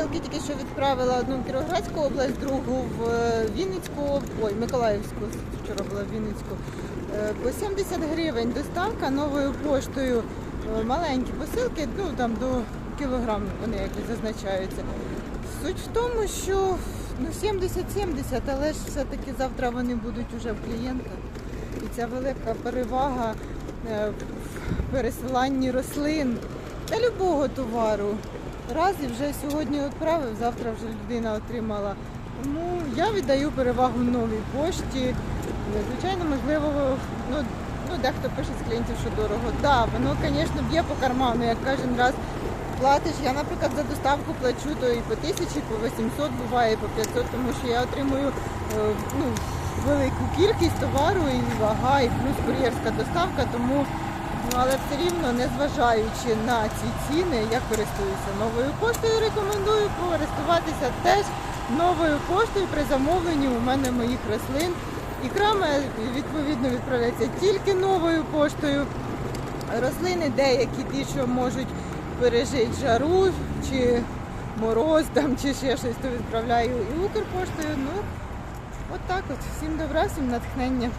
посилки тільки що відправила одну в Кіровоградську область, другу в е, Вінницьку, ой, Миколаївську, вчора була в Вінницьку. Е, По 70 гривень доставка новою поштою. Е, Маленькі посилки, ну там до кілограм вони якось зазначаються. Суть в тому, що ну 70-70, але ж все-таки завтра вони будуть уже в клієнта. І ця велика перевага в пересиланні рослин та любого товару. Раз і вже сьогодні відправив, завтра вже людина отримала. Тому я віддаю перевагу новій пошті. Звичайно, можливо, ну, ну дехто пише з клієнтів, що дорого. Так, да, воно, звісно, б'є по карману, як кожен раз платиш. Я, наприклад, за доставку плачу то і по тисячі, і по 800 буває, і по 500, тому що я отримую е, ну, велику кількість товару і вага, і плюс кур'єрська доставка, тому ну, але все рівно, незважаючи на ці ціни, я користуюся новою поштою. Рекомендую користуватися теж новою поштою при замовленні у мене моїх рослин. Ікра моя, відповідно відправляється тільки новою поштою. Рослини деякі ті, що можуть пережити жару чи мороз там, чи ще щось, то відправляю і Укрпоштою. Ну, от так от. Всім добра, всім натхнення.